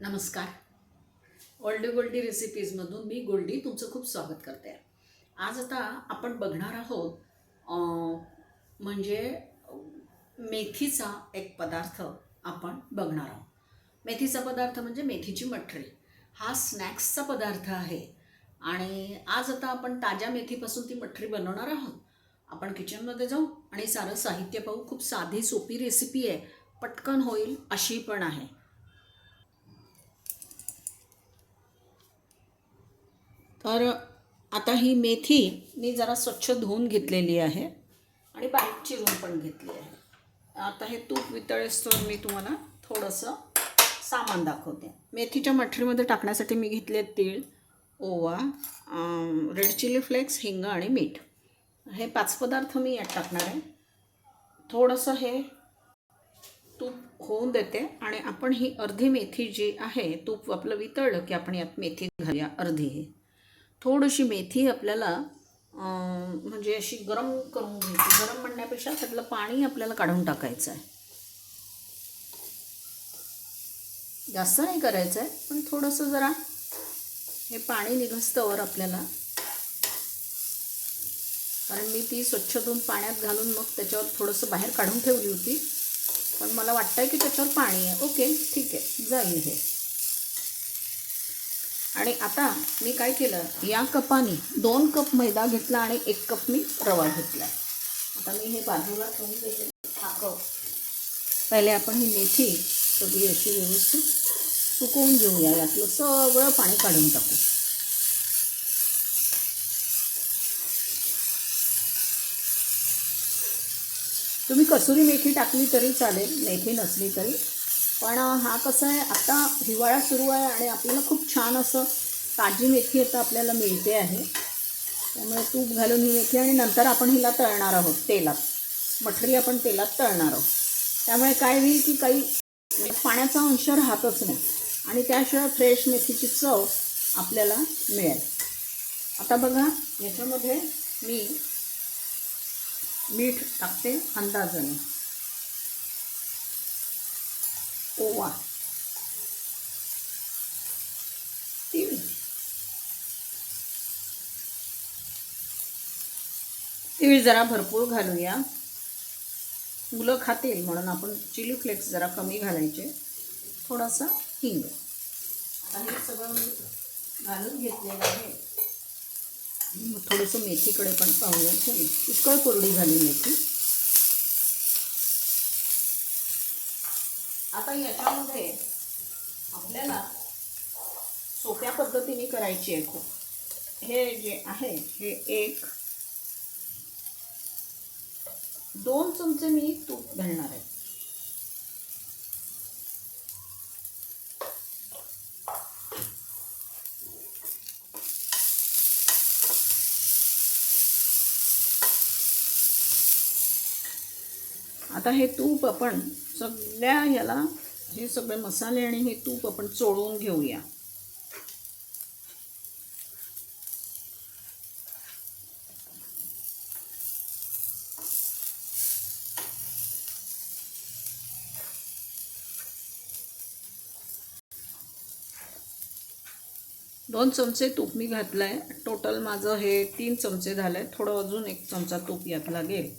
नमस्कार. ओल्डी गोल्डी रेसिपीजमधून मी गोल्डी तुमचं खूप स्वागत करते. आज आता आपण बघणार आहोत म्हणजे मेथीचा एक पदार्थ आपण बघणार आहोत. मेथीचा पदार्थ म्हणजे मेथीची मठरी. हा स्नॅक्सचा पदार्थ आहे. आणि आज आता आपण ताज्या मेथीपासून ती मठरी बनवणार आहोत. आपण किचनमध्ये जाऊ आणि सारं साहित्य पाहू. खूप साधी सोपी रेसिपी आहे. पटकन होईल अशी पण आहे. तर आता ही मेथी मी जरा स्वच्छ धुवून घेतलेली आहे आणि बारीक चिरून पण घेतली आहे. आता हे तूप वितळेस्तोवर मी तुम्हाला थोडंसं सामान दाखवते. मेथीच्या मठरीमध्ये टाकण्यासाठी मी घेतले तीळ ओवा रेड चिली फ्लेक्स हिंग आणि मीठ. हे पाच पदार्थ मी यात टाकणार आहे. थोडंसं हे तूप होऊन देते आणि आपण ही अर्धी मेथी जी आहे तूप आपलं वितळलं की आपण यात मेथी घालूया अर्धी. ही थोडीशी मेथी आपल्याला म्हणजे अशी गरम करून घ्यायची. गरम म्हणण्यापेक्षा त्यातलं पाणी आपल्याला काढून टाकायचं आहे. जास्त नाही करायचं आहे पण थोडंसं जरा हे पाणी निघस्तवर आपल्याला. कारण मी ती स्वच्छ धुवून पाण्यात घालून मग त्याच्यावर थोडंसं बाहेर काढून ठेवली होती. पण मला वाटतं आहे की त्याच्यावर पाणी आहे. ओके ठीक आहे. जाईल हे. आणि आता मी काय केलं? या कपाने दोन कप मैदा घेतला आणि एक कप मी रवा घेतला. आता मी हे बाजूला ठेवून देते. हा कप पहिले आपण ही मेथी सगळी अशी व्यवस्थित सुकवून घेऊया. यातलं सगळं पाणी काढून टाकू. तुम्ही कसुरी मेथी टाकली तरी चालेल मेथी नसली तरी. पण हा कसं आहे आता हिवाळा सुरू आहे आणि आपल्याला खूप छान असं ताजी मेथी आता आपल्याला मिळते आहे. त्यामुळे तूप घालून ही मेथी आणि नंतर आपण हिला तळणार आहोत तेलात. मठरी आपण तेलात तळणार आहोत. त्यामुळे काय होईल की काही म्हणजे पाण्याचा अंश राहतच नाही. आणि त्याशिवाय फ्रेश मेथीची चव आपल्याला मिळेल. आता बघा याच्यामध्ये मी मीठ टाकते अंदाजाने. ओवा तीळ तीळ जरा भरपूर घालूया. मुलं खातील म्हणून आपण चिली फ्लेक्स जरा कमी घालायचे. थोडासा हिंग. आता हे सगळं घालून घेतलेलं आहे. थोडंसं मेथीकडे पण पाहूया. ठेवी पुष्कळ कोरडी झाली मेथी. आता याच्यामध्ये आपल्याला सोप्या पद्धतीने करायची आहे खूप. हे जे आहे हे एक दोन चमचे मी तूप घालणार आहे. आता हे तूप आपण सगळ्या ह्याला हे सगळे मसाले आणि हे तूप आपण चोळून घेऊया. दोन चमचे तूप मी घातलं आहे टोटल माझं हे तीन चमचे झालं आहे थोडं अजून एक चमचा तूप यात लागेल.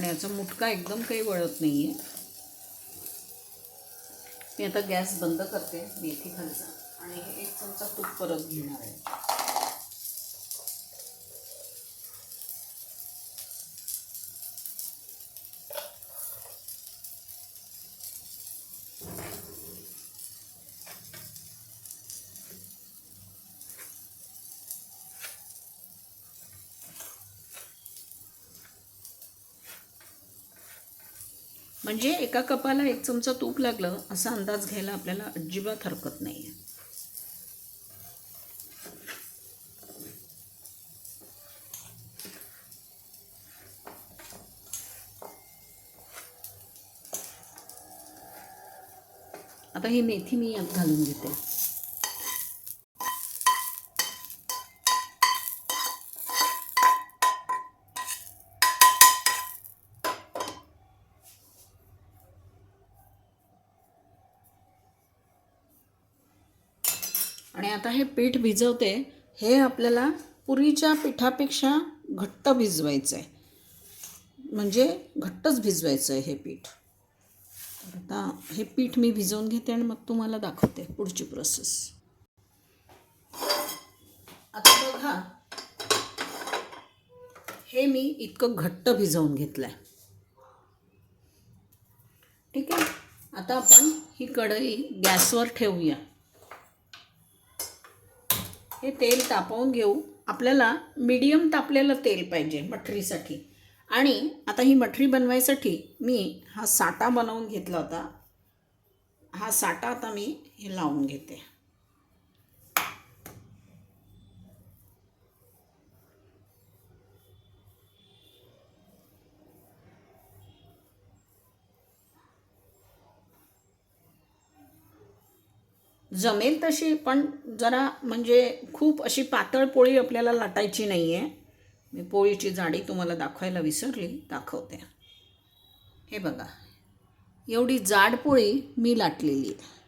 कारण याचा मुटका एकदम काही वळत नाही आहे मी आता गॅस बंद करते मेथी खालचा. आणि हे एक चमचा तूप परत घेणार आहे. म्हणजे एका कपाला एक चमचा तूप लागलं असा अंदाज घ्यायला आपल्याला अजिबात हरकत नाही आहे आता ही मेथी मी यात घालून घेते आणि आता हे पीठ भिजवते हे आपल्याला पुरीच्या पिठापेक्षा घट्ट भिजवायचं आहे म्हणजे घट्टच भिजवायचं आहे हे पीठ. तर आता हे पीठ मी भिजवून घेते आणि मग तुम्हाला दाखवते पुढची प्रोसेस आता बघा हे मी इतकं घट्ट भिजवून घेतलं आहे ठीक आहे? आता आपण ही कढई गॅसवर ठेवूया. हे तेल तापवून घेऊ. आपल्याला मीडियम तापलेलं तेल पाहिजे मठरीसाठी. आणि आता ही मठरी बनवायसाठी मी हा साटा बनवून घेतला होता. हा साटा आता मी हे लावून घेते. जमेल तशी पण जरा म्हणजे खूप अशी पातळ पोळी आपल्याला लाटायची नाही आहे मी पोळीची जाडी तुम्हाला दाखवायला विसरली दाखवते. हे बघा एवढी जाड पोळी मी लाटलेली आहे.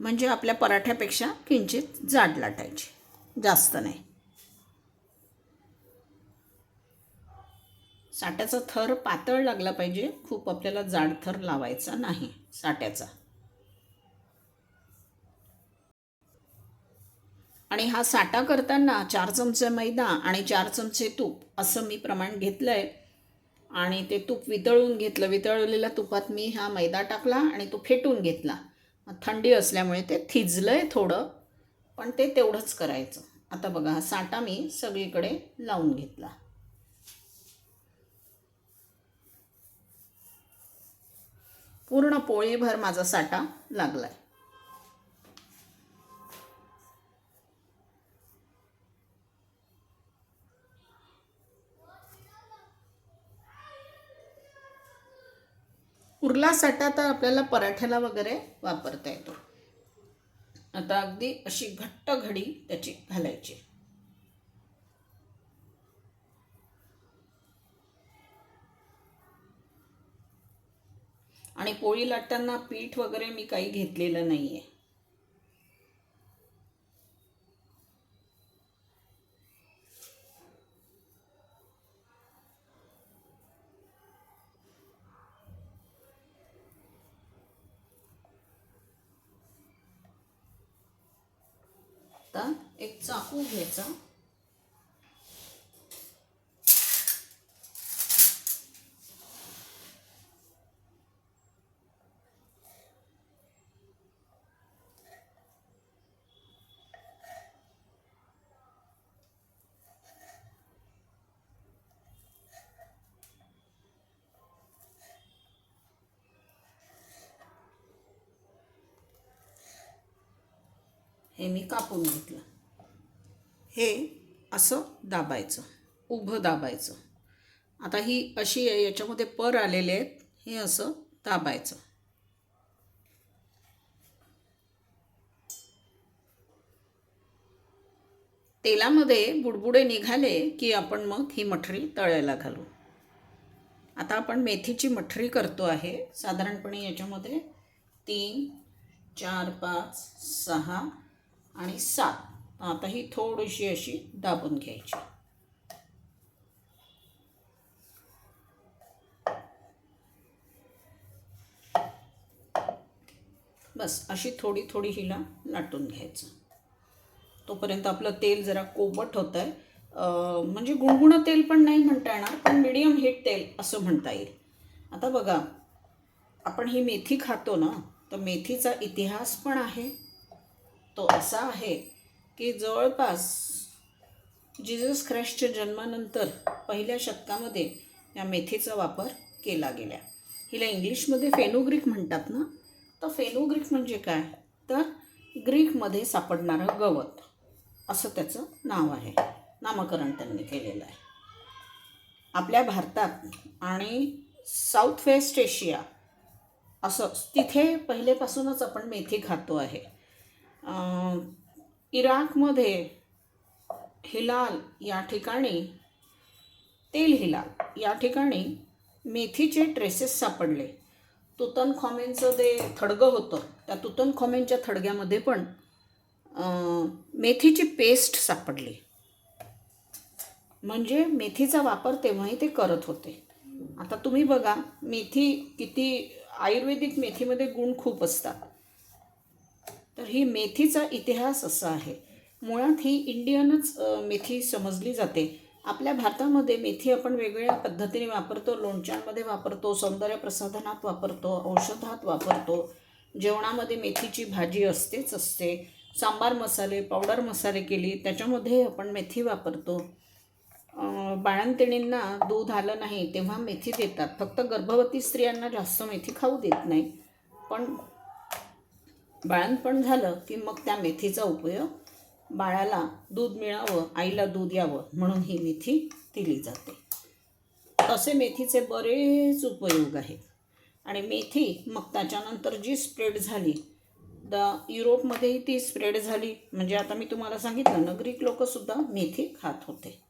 म्हणजे आपल्या पराठ्यापेक्षा किंचित जाड लाटायची जास्त नाही. साट्याचा थर पातळ लागला पाहिजे खूप आपल्याला जाड थर लावायचा नाही साट्याचा. आणि हा साठा करताना चार चमचे मैदा आणि चार चमचे तूप असं मी प्रमाण घेतलं आहे आणि ते तूप वितळून घेतलं. वितळलेल्या तुपात मी हा मैदा टाकला आणि तो फेटून घेतला. थंडी असल्यामुळे ते थिजलं आहे थोडं पण ते तेवढंच करायचं. आता बघा हा साठा मी सगळीकडे लावून घेतला. पूर्ण पोळीभर माझा साठा लागला आहे उरला साठा तर आपल्याला पराठ्याला वगैरे वापरता येतो. आता अगदी अशी घट्ट घडी त्याची घालायची. आणि पोळी लाटताना पीठ वगैरे मी काही घेतलेलं नाही आहे आता एक चाकू घ्यायचा हे मी कापून घेतलं. हे असं दाबायचं उभं दाबायचं. आता ही अशी आहे याच्यामध्ये पर आलेले आहेत हे असं दाबायचं. तेलामध्ये बुडबुडे निघाले की आपण मग ही मठरी तळायला घालू. आता आपण मेथीची मठरी करतो आहे साधारणपणे याच्यामध्ये तीन चार पाच सहा आणि सात. आता ही थोडीशी अशी दाबून घ्यायची. बस अशी थोडी थोडी हिला लाटून घ्यायचं. तोपर्यंत आपलं तेल जरा कोबट होतं आहे म्हणजे गुणगुणं तेल पण नाही म्हणता येणार पण मिडियम हीट तेल असं म्हणता येईल. आता बघा आपण ही मेथी खातो ना तर मेथीचा इतिहास पण आहे. तो असा आहे की जवळपास जिजस ख्राईस्टच्या जन्मानंतर पहिल्या शतकामध्ये या मेथीचा वापर केला गेला. हिला इंग्लिशमध्ये फेनोग्रीक म्हणतात ना? तर फेनोग्रीक म्हणजे काय? तर ग्रीकमध्ये सापडणारं गवत. असं त्याचं नाव आहे. नामकरण त्यांनी केलेलं आहे. आपल्या भारतात आणि साऊथ वेस्ट एशिया असं तिथे पहिलेपासूनच आपण मेथी खातो आहे. इराकमध्ये हिलाल या ठिकाणी तेल हिलाल या ठिकाणी मेथीचे ट्रेसेस सापडले. तुतन खॉमेनचं जे थडगं होतं त्या तुतन खॉमेनच्या थडग्यामध्ये पण मेथीची पेस्ट सापडली. म्हणजे मेथीचा वापर तेव्हाही ते करत होते. आता तुम्ही बघा मेथी किती आयुर्वेदिक मेथीमध्ये गुण खूप असतात. तर ही मेथीचा इतिहास असा आहे. मुळात ही इंडियनच मेथी समजली जाते. आपल्या भारतामध्ये मेथी आपण वेगवेगळ्या पद्धतीने वापरतो. लोणच्यांमध्ये वापरतो सौंदर्य प्रसाधनात वापरतो औषधात वापरतो. जेवणामध्ये मेथीची भाजी असतेच असते. सांबार मसाले पावडर मसाले केली त्याच्यामध्ये आपण मेथी वापरतो. बाळंतिणींना दूध आलं नाही तेव्हा मेथी देतात. फक्त गर्भवती स्त्रियांना जास्त मेथी खाऊ देत नाही. पण बाळंतपण झालं की मग त्या मेथीचा उपयोग बाळाला दूध मिळावं आईला दूध यावं म्हणून ही मेथी दिली जाते. तसे मेथीचे बरेच उपयोग आहेत. आणि मेथी मग त्याच्यानंतर जी स्प्रेड झाली द युरोपमध्येही ती स्प्रेड झाली. म्हणजे आता मी तुम्हाला सांगितलं ना ग्रीक लोकंसुद्धा मेथी खात होते.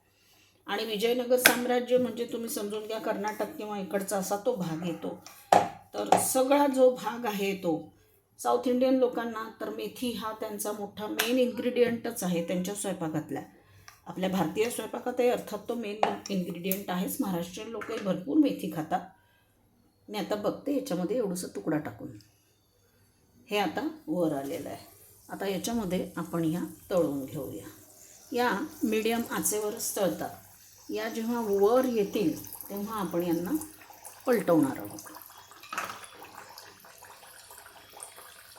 आणि विजयनगर साम्राज्य म्हणजे तुम्ही समजून घ्या कर्नाटक किंवा इकडचा असा तो भाग येतो. तर सगळा जो भाग आहे तो साऊथ इंडियन लोकांना तर मेथी हा त्यांचा मोठा मेन इन्ग्रेडियंटच आहे त्यांच्या स्वयंपाकातल्या आपल्या भारतीय स्वयंपाकातही अर्थात तो मेन इन्ग्रेडियंट आहेच. महाराष्ट्रीयन लोकही भरपूर मेथी खातात. मी आता बघते याच्यामध्ये एवढंसं तुकडा टाकून. हे आता वर आलेलं आहे. आता याच्यामध्ये आपण ह्या तळून घेऊया. या मीडियम आचेवरच तळतात. या जेव्हा वर येतील तेव्हा आपण यांना पलटवणार आहोत.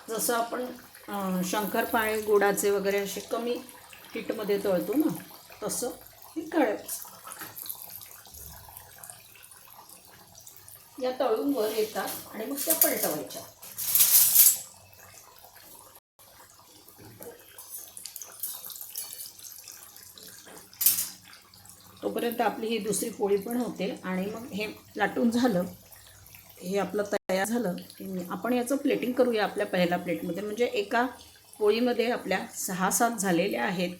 जसं आपण शंकरपाळे गुडाचे वगैरे असे कमी हिटमध्ये तळतो ना तसं हे तळायचं. या तळून वर येतात आणि मग त्या पलटवायच्या. तोपर्यंत आपली ही दुसरी पोळी पण होते आणि मग हे लाटून झालं. हे आपलं तयार झालं की आपण याचं प्लेटिंग करूया आपल्या पहिल्या प्लेटमध्ये. म्हणजे एका पोळीमध्ये आपल्या सहा सात झालेल्या आहेत.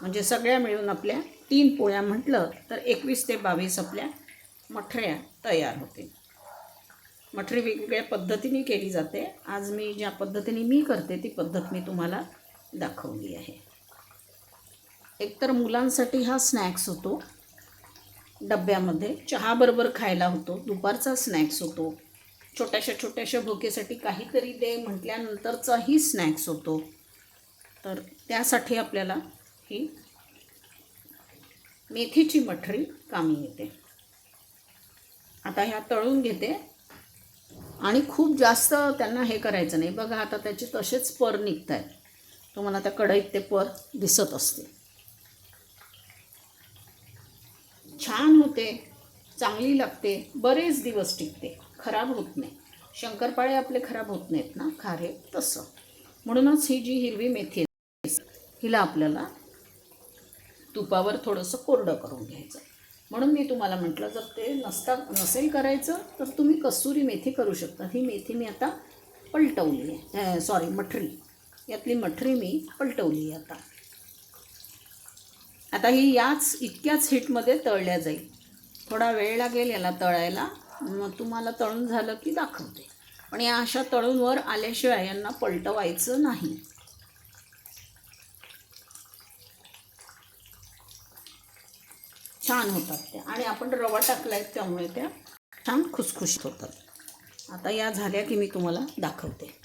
म्हणजे सगळ्या मिळून आपल्या तीन पोळ्या म्हटलं तर एकवीस ते बावीस आपल्या मठऱ्या तयार होतील. मठरी वेगवेगळ्या पद्धतीने केली जाते. आज मी ज्या पद्धतीने मी करते ती पद्धत मी तुम्हाला दाखवली आहे. एकतर मुलांसाठी हा स्नॅक्स होतो. डब्यामध्ये चहाबरोबर खायला होतो. दुपारचा स्नॅक्स होतो. छोट्याशा छोट्याशा भोकेसाठी काहीतरी दे म्हटल्यानंतरचाही स्नॅक्स होतो. तर त्यासाठी आपल्याला ही मेथीची मठरी कामी येते. आता ह्या तळून घेते. आणि खूप जास्त त्यांना हे करायचं नाही. बघा आता त्याचे तसेच पर निघत आहेत तुम्हाला त्या कढईत ते पर दिसत असते छान होते. चांगली लागते. बरेच दिवस टिकते. खराब होत नाही. शंकरपाळे आपले खराब होत नाहीत ना खारे तसं. म्हणूनच ही जी हिरवी मेथी आहे हिला आपल्याला तुपावर थोडंसं कोरडं करून घ्यायचं. म्हणून मी तुम्हाला म्हटलं जर ते नसता नसेल करायचं तर तुम्ही कसुरी मेथी करू शकता. ही मेथी मी आता पलटवली आहे. सॉरी मठरी. यातली मठरी मी पलटवली आहे आता. आता ही याच इतक्याच हिटमध्ये तळल्या जाईल. थोडा वेळ लागेल याला तळायला. मग तुम्हाला तळून झालं की दाखवते. पण या अशा तळून वर आल्याशिवाय यांना पलटवायचं नाही. छान होतात त्या. आणि आपण रवा टाकलाय त्यामुळे त्या छान खुसखुशीत होतात. आता या झाल्या की मी तुम्हाला दाखवते.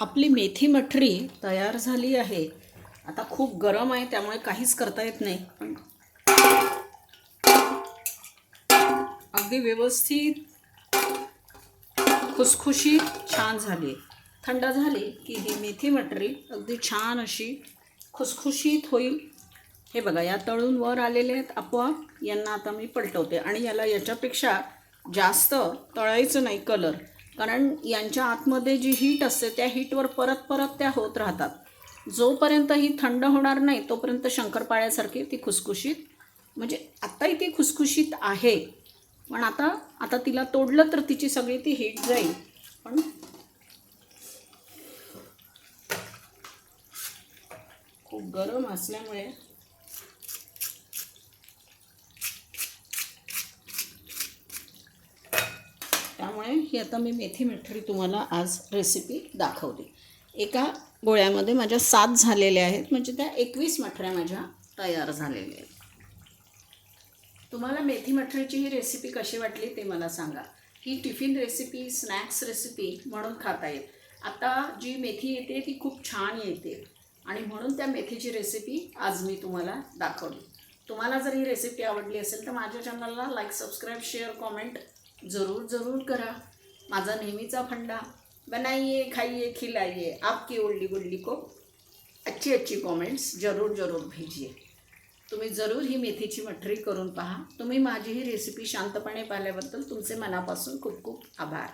आपली मेथी मठरी तयार झाली आहे. आता खूप गरम आहे त्यामुळे काहीच करता येत नाही. पण अगदी व्यवस्थित. खुसखुशीत छान झाली. थंड झाली की ही मेथी मटरी अगदी छान अशी खुसखुशीत होईल. हे बघा या तळून वर आलेले आहेत आपोआप. यांना आता मी पलटवते आणि याला याच्यापेक्षा जास्त तळायचं नाही कलर कारण यांच्या आतमध्ये जी हीट असते त्या हीटवर परत परत त्या होत राहतात. जोपर्यंत ही थंड होणार नाही तोपर्यंत शंकरपाळ्यासारखी ती खुसखुशीत म्हणजे आत्ताही ती खुसखुशीत आहे. पण आता आता तिला तोडलं तर तिची सगळी ती हीट जाईल. पण खूप गरम असल्यामुळे त्यामुळे ही आता मी मेथी मिठरी तुम्हाला आज रेसिपी दाखवली एका गोळ्यामध्ये माझ्या सात झालेल्या आहेत म्हणजे त्या एकवीस मठऱ्या माझ्या तयार झालेल्या आहेत. तुम्हाला मेथी मठरीची ही रेसिपी कशी वाटली ते मला सांगा. ही टिफिन रेसिपी स्नॅक्स रेसिपी म्हणून खाता येईल. आता जी मेथी येते ती खूप छान येते. आणि म्हणून त्या मेथीची रेसिपी आज मी तुम्हाला दाखवली. तुम्हाला जर ही रेसिपी आवडली असेल तर माझ्या चॅनलला लाईक सबस्क्राईब शेअर कॉमेंट जरूर जरूर करा. माझा नेहमीचा फंडा. बनाइए खाइए खिलाइए. आपकी उल्डी गुल्ली को अच्छी अच्छी कॉमेंट्स जरूर जरूर भेजिए. तुम्ही जरूर ही मेथीची मठरी करून पहा. तुम्ही माझी ही रेसिपी शांतपणे पाहिल्याबद्दल तुमचे मनापासून खूप खूप आभार.